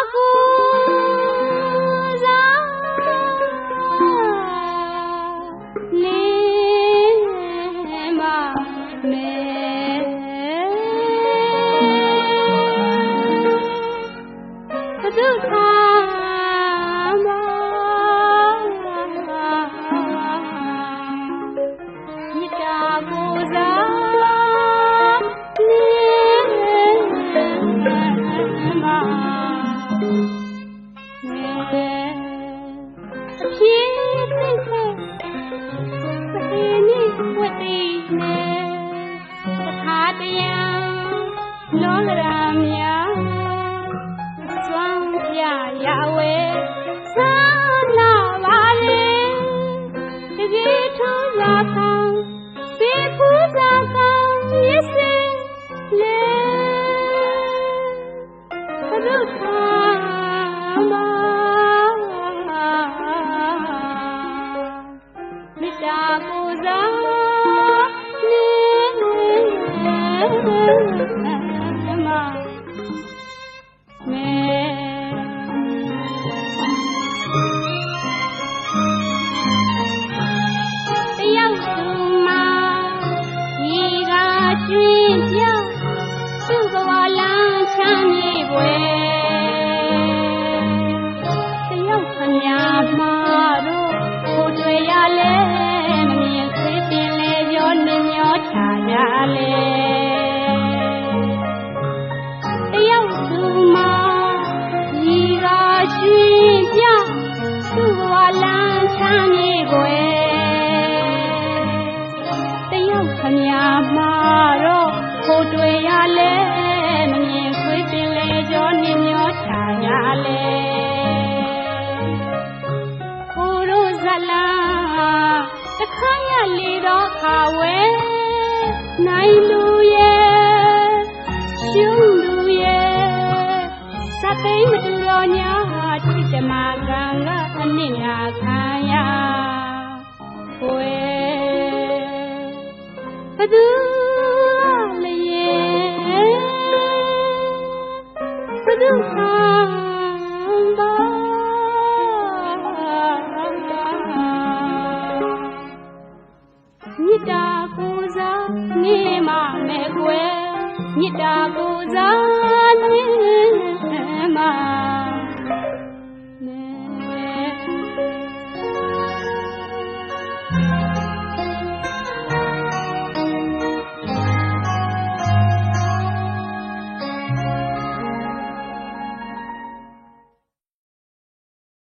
aku Yeah. ညာလေတယောက်သူမဒီကရှင်ပြသူ့ဝလန်းချမ်းနေွယ်တယောက်ခမညာမာတော့ကိုတွေ့ရလဲမမြင်ခွေးပင်လေကြောနေမျောချာညာလေ သိမ်းမတူတော့ညာချစ်ကြမှာကံကအနစ်နာခံရဝဲဘသူလျင်ဘသူဟန်ပါမြစ်တာကိုစားနေမမဲ့ကွယ်မြစ်တာကိုစား